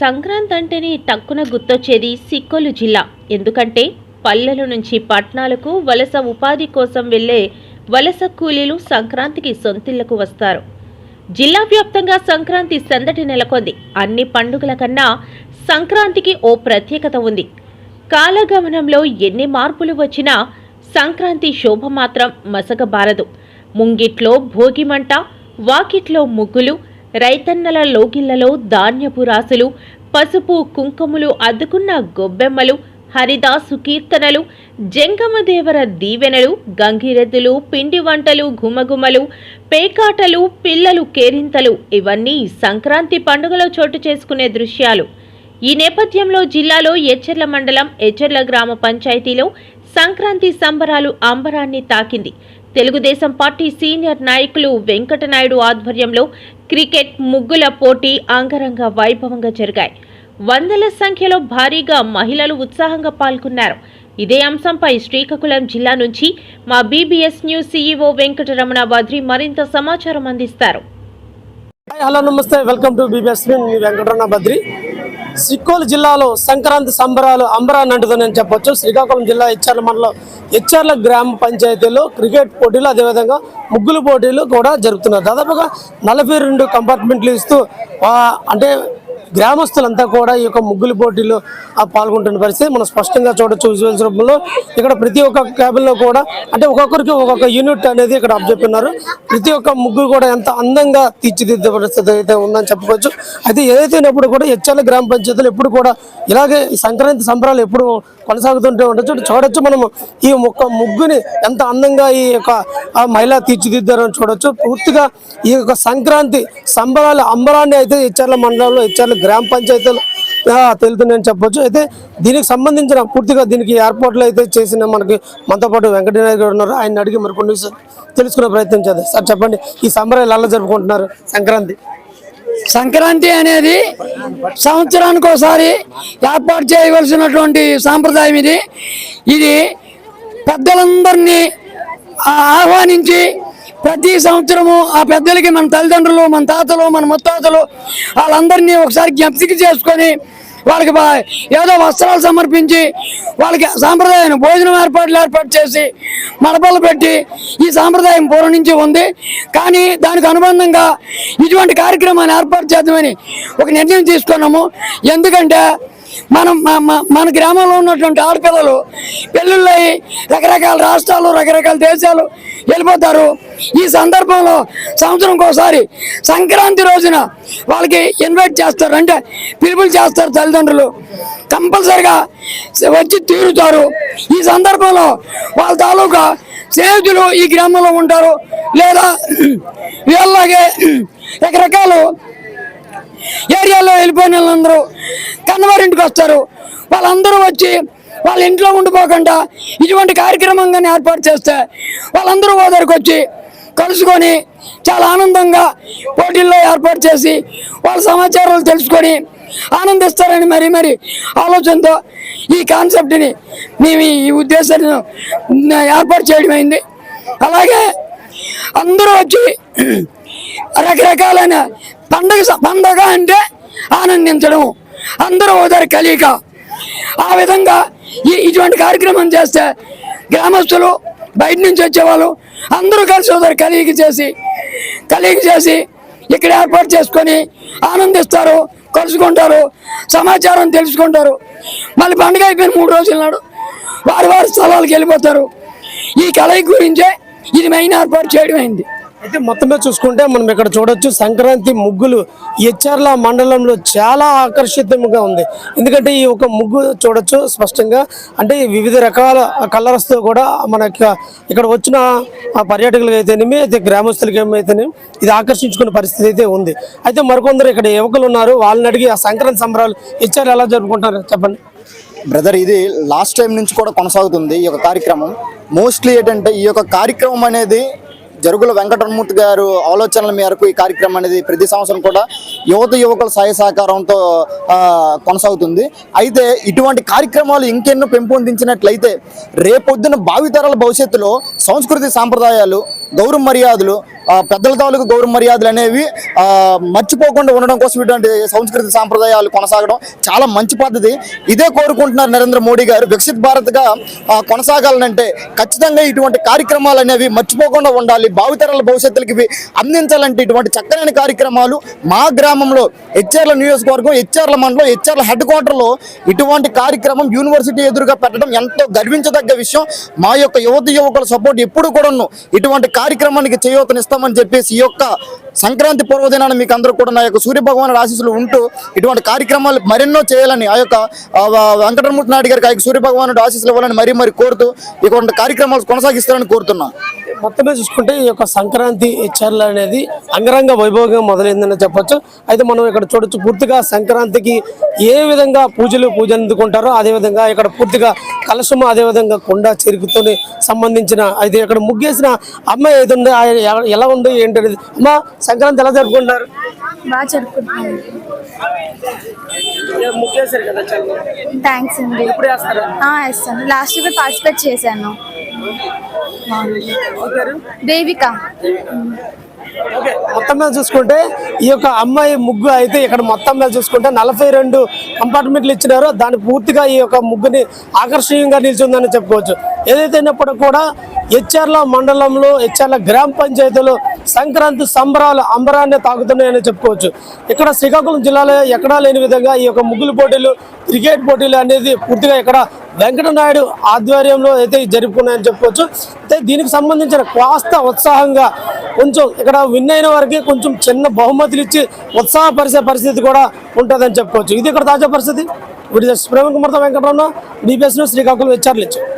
సంక్రాంతి అంటేనే టక్కున గుర్తొచ్చేది సిక్కోలు జిల్లా. ఎందుకంటే పల్లెల నుంచి పట్టణాలకు వలస ఉపాధి కోసం వెళ్ళే వలస కూలీలు సంక్రాంతికి సొంతిళ్ళకు వస్తారు. జిల్లా వ్యాప్తంగా సంక్రాంతి సందడి నెలకొంది. అన్ని పండుగల కన్నా సంక్రాంతికి ఓ ప్రత్యేకత ఉంది. కాలగమనంలో ఎన్ని మార్పులు వచ్చినా సంక్రాంతి శోభ మాత్రం మసకబారదు ముంగిట్లో భోగిమంట వాకిట్లో ముగ్గులు రైతన్నల లోగిళ్ళలో ధాన్యపు రాసులు పసుపు కుంకుమలు అద్దుకున్న గొబ్బెమ్మలు హరిదాసు కీర్తనలు జంగమదేవర దీవెనలు గంగిరెద్దులు పిండి వంటలు ఘుమఘుమలు పేకాటలు పిల్లలు కేరింతలు ఇవన్నీ సంక్రాంతి పండుగలో చోటు చేసుకునే దృశ్యాలు. ఈ నేపథ్యంలో జిల్లాలో ఎచ్చెర్ల మండలం ఎచ్చెర్ల గ్రామ పంచాయతీలో సంక్రాంతి సంబరాలు అంబరాన్ని తాకింది. తెలుగుదేశం పార్టీ సీనియర్ నాయకులు వెంకటనాయుడు ఆధ్వర్యంలో క్రికెట్ ముగ్గుల పోటీ అంగరంగ వైభవంగా జరిగాయి. వందల సంఖ్యలో భారీగా మహిళలు ఉత్సాహంగా పాల్గొన్నారు. ఇదే అంశంపై శ్రీకాకుళం జిల్లా నుంచి మా BBS news CEO Venkataramana Badri మరింత సమాచారం అందిస్తారు. హలో నమస్తే. Welcome to BBS Venkataramana Badri. Sikkolu జిల్లాలో సంక్రాంతి సంబరాలు అంబరాన్ని అంటుతుందని చెప్పొచ్చు. శ్రీకాకుళం జిల్లా హెచ్ఆర్ల మండలం హెచ్ఆర్ల గ్రామ పంచాయతీలో క్రికెట్ పోటీలు అదేవిధంగా ముగ్గులు పోటీలు కూడా జరుపుతున్నారు. దాదాపుగా నలభై రెండు కంపార్ట్మెంట్లు ఇస్తూ అంటే గ్రామస్తులంతా కూడా ఈ యొక్క ముగ్గులు పోటీలో పాల్గొంటున్న పరిస్థితి మనం స్పష్టంగా చూడొచ్చు విజువల్స్ రూపంలో. ఇక్కడ ప్రతి ఒక్క క్యాబిన్లో కూడా అంటే ఒక్కొక్కరికి ఒక్కొక్క యూనిట్ అనేది ఇక్కడ అప్పచెప్తున్నారు ప్రతి ఒక్క ముగ్గు కూడా ఎంత అందంగా తీర్చిదిద్దే పరిస్థితి అయితే ఉందని చెప్పుకోవచ్చు. అయితే ఏదైతేనప్పుడు కూడా హెచ్ఎల్ గ్రామ పంచాయతీలు ఎప్పుడు కూడా ఇలాగే ఈ సంక్రాంతి సంబరాలు ఎప్పుడు కొనసాగుతుంటే ఉండొచ్చు. చూడొచ్చు మనము ఈ ఒక్క ముగ్గుని ఎంత అందంగా ఈ యొక్క మహిళ తీర్చిదిద్దారని చూడొచ్చు. పూర్తిగా ఈ యొక్క సంక్రాంతి సంబరాల అంబరాన్ని అయితే హెచ్ఆర్ల మండలంలో హెచ్ఆర్ల గ్రామ పంచాయతీలు ఆ, తెలుతుందని చెప్పొచ్చు. అయితే దీనికి సంబంధించిన పూర్తిగా దీనికి ఏర్పాట్లు అయితే చేసిన మనకి మనతో పాటు వెంకటనాయక్ గారు ఉన్నారు. ఆయన అడిగి మరి కొన్ని తెలుసుకునే ప్రయత్నం చేద్దాం. సార్ చెప్పండి. ఈ సంబరాలు ఎలా జరుపుకుంటున్నారు సంక్రాంతి? సంక్రాంతి అనేది సంవత్సరానికి ఒకసారి ఏర్పాటు చేయవలసినటువంటి సాంప్రదాయం ఇది. ఇది పెద్దలందరినీ ఆ- ఆహ్వానించి ప్రతి సంవత్సరము ఆ పెద్దలకి మన తల్లిదండ్రులు మన తాతలు మన ముత్తాతలు వాళ్ళందరినీ ఒకసారి జ్ఞప్తికి చేసుకొని వాళ్ళకి ఏదో వస్త్రాలు సమర్పించి వాళ్ళకి సాంప్రదాయం భోజనం ఏర్పాట్లు ఏర్పాటు చేసి మడపలు పెట్టి ఈ సాంప్రదాయం పూర్వం నుంచి ఉంది. కానీ దానికి అనుబంధంగా ఇటువంటి కార్యక్రమాన్ని ఏర్పాటు చేద్దామని ఒక నిర్ణయం తీసుకున్నాము. ఎందుకంటే మనం మన గ్రామంలో ఉన్నటువంటి ఆడపిల్లలు పెళ్ళిళ్ళు రకరకాల రాష్ట్రాలు రకరకాల దేశాలు వెళ్ళిపోతారు. ఈ సందర్భంలో సంవత్సరం ఒకసారి సంక్రాంతి రోజున వాళ్ళకి ఇన్వైట్ చేస్తారు. అంటే పిలుపులు చేస్తారు తల్లిదండ్రులు. కంపల్సరిగా వచ్చి తీరుతారు. ఈ సందర్భంలో వాళ్ళ తాలూకా స్నేహితులు ఈ గ్రామంలో ఉంటారు. లేదా వీళ్ళలాగే రకరకాలు ఏరియాలో వెళ్ళిపోయిన వాళ్ళందరూ కన్నవారింటికి వస్తారు వాళ్ళందరూ వచ్చి వాళ్ళ ఇంట్లో ఉండిపోకుండా ఇటువంటి కార్యక్రమం కానీ ఏర్పాటు చేస్తే వాళ్ళందరూ ఓదరికి వచ్చి కలుసుకొని చాలా ఆనందంగా పోటీల్లో ఏర్పాటు చేసి వాళ్ళ సమాచారాలు తెలుసుకొని ఆనందిస్తారని మరి మరి ఆలోచనతో ఈ కాన్సెప్ట్ని మేము ఈ ఉద్దేశాన్ని ఏర్పాటు చేయడమైంది అలాగే అందరూ వచ్చి రకరకాలైన పండగ స- పండగ అంటే ఆనందించడం అందరూ ఓదారు కలియక ఆ విధంగా ఈ ఇటువంటి కార్యక్రమం చేస్తే గ్రామస్తులు బయట నుంచి వచ్చేవాళ్ళు అందరూ కలిసి ఓదారు కలియక చేసి కలియక చేసి ఇక్కడ ఏర్పాటు చేసుకొని ఆనందిస్తారు కలుసుకుంటారు సమాచారం తెలుసుకుంటారు. మళ్ళీ పండుగ అయిపోయిన మూడు రోజుల నాడు వారి వారి స్థలాలకు వెళ్ళిపోతారు. ఈ కళ గురించే ఇది మెయిన్ ఏర్పాటు చేయడం అయింది అయితే మొత్తమే చూసుకుంటే మనం ఇక్కడ చూడొచ్చు సంక్రాంతి ముగ్గులు హెచ్ఆర్ల మండలంలో చాలా ఆకర్షితంగా ఉంది. ఎందుకంటే ఈ ఒక ముగ్గు చూడొచ్చు స్పష్టంగా. అంటే వివిధ రకాల కలర్స్తో కూడా మన ఇక్కడ వచ్చిన పర్యాటకులకి పర్యాటకులకు అయితేనేమి అయితే గ్రామస్తులకి ఏమైతేనేమి ఇది ఆకర్షించుకునే పరిస్థితి అయితే ఉంది. అయితే మరికొందరు ఇక్కడ యువకులు ఉన్నారు వాళ్ళని అడిగి ఆ సంక్రాంతి సంబరాలు హెచ్ఆర్ ఎలా జరుపుకుంటారు చెప్పండి. బ్రదర్ ఇది లాస్ట్ టైం నుంచి కూడా కొనసాగుతుంది ఈ యొక్క కార్యక్రమం. మోస్ట్లీ ఏంటంటే ఈ యొక్క కార్యక్రమం అనేది జరుగుల వెంకటరమూర్తి గారు ఆలోచనల మేరకు ఈ కార్యక్రమం అనేది ప్రతి సంవత్సరం కూడా యువత యువకుల సహాయ సహకారంతో కొనసాగుతుంది. అయితే ఇటువంటి కార్యక్రమాలు ఇంకెన్నో పెంపొందించినట్లయితే రేపొద్దున భావితరాల భవిష్యత్తులో సంస్కృతి సాంప్రదాయాలు గౌరవ మర్యాదలు పెద్దల తాలూకు గౌరవ మర్యాదలు అనేవి మర్చిపోకుండా ఉండడం కోసం ఇటువంటి సంస్కృతి సాంప్రదాయాలు కొనసాగడం చాలా మంచి పద్ధతి. ఇదే కోరుకుంటున్నారు నరేంద్ర మోడీ గారు. వికసిత్ భారత్గా కొనసాగాలంటే ఖచ్చితంగా ఇటువంటి కార్యక్రమాలు అనేవి మర్చిపోకుండా ఉండాలి. భావితరాల భవిష్యత్తులకి అందించాలంటే ఇటువంటి చక్కనైన కార్యక్రమాలు మా గ్రామంలో హెచ్ఆర్ల నియోజకవర్గం హెచ్ఆర్ల మండలం హెచ్ఆర్ల హెడ్ క్వార్టర్లో ఇటువంటి కార్యక్రమం యూనివర్సిటీ ఎదురుగా పెట్టడం ఎంతో గర్వించదగ్గ విషయం. మా యొక్క యువత యువకుల సపోర్ట్ ఎప్పుడు కూడా ఇటువంటి కార్యక్రమానికి చేద్దామని చెప్పేసి ఈ యొక్క సంక్రాంతి పూర్వదినాన్ని మీకు అందరూ కూడా నా యొక్క సూర్య భగవానుడి ఆశీస్సులు ఉంటూ ఇటువంటి కార్యక్రమాలు మరెన్నో చేయాలని ఆ యొక్క వెంకటరమూర్తి నాయుడు గారికి ఆ యొక్క సూర్య భగవానుడు ఆశీస్సులు ఇవ్వాలని మరీ మరి కోరుతూ ఇటువంటి కార్యక్రమాలు కొనసాగిస్తారని కోరుతున్నాను మొత్తం మీద చూసుకుంటే ఈ యొక్క సంక్రాంతి హెచ్చర్లు అనేది అంగరంగ వైభవంగా మొదలైందని చెప్పొచ్చు. అయితే మనం ఇక్కడ చూడొచ్చు పూర్తిగా సంక్రాంతికి ఏ విధంగా పూజలు పూజ అందుకుంటారో అదే విధంగా ఇక్కడ పూర్తిగా కలశము అదే విధంగా కొండ చెరుకుతో సంబంధించిన అయితే ఇక్కడ ముగ్గేసిన అమ్మాయి ఏది ఉంది ఎలా ఉంది ఏంటనేది. అమ్మా సంక్రాంతి ఎలా జరుపుకుంటారు బాగా జరుపుకుంటున్నాను ముగ్గేశారు కదా థ్యాంక్స్ అండి. వేస్తాను. లాస్ట్ పార్టిసిపేట్ చేశాను. దేవిక ఓకే మొత్తం మీద చూసుకుంటే ఈ యొక్క అమ్మాయి ముగ్గు అయితే ఇక్కడ మొత్తం మీద చూసుకుంటే నలభై రెండు కంపార్ట్మెంట్లు ఇచ్చినారో. దాని పూర్తిగా ఈ యొక్క ముగ్గుని ఆకర్షణీయంగా నిలిచిందని చెప్పుకోవచ్చు. ఏదైతే అయినప్పుడు కూడా హెచ్ఆర్ల మండలంలో హెచ్ఆర్ల గ్రామ పంచాయతీలో సంక్రాంతి సంబరాలు అంబరాన్ని తాగుతున్నాయని చెప్పుకోవచ్చు. ఇక్కడ శ్రీకాకుళం జిల్లాలో ఎక్కడా లేని విధంగా ఈ యొక్క ముగ్గులు పోటీలు క్రికెట్ పోటీలు అనేది పూర్తిగా ఇక్కడ వెంకటనాయుడు ఆధ్వర్యంలో అయితే జరుపుకున్నాయని చెప్పుకోవచ్చు. అయితే దీనికి సంబంధించిన కాస్త ఉత్సాహంగా కొంచెం ఇక్కడ విన్ అయిన వారికి కొంచెం చిన్న బహుమతులు ఇచ్చి ఉత్సాహపరిచే పరిస్థితి కూడా ఉంటుందని చెప్పుకోవచ్చు. ఇది ఇక్కడ తాజా పరిస్థితి. వీడి ప్రవీణ్ కుమార్తో వెంకటరమణ బీపీఎస్ శ్రీకాకుళం హెచ్ఆర్లు ఇచ్చారు.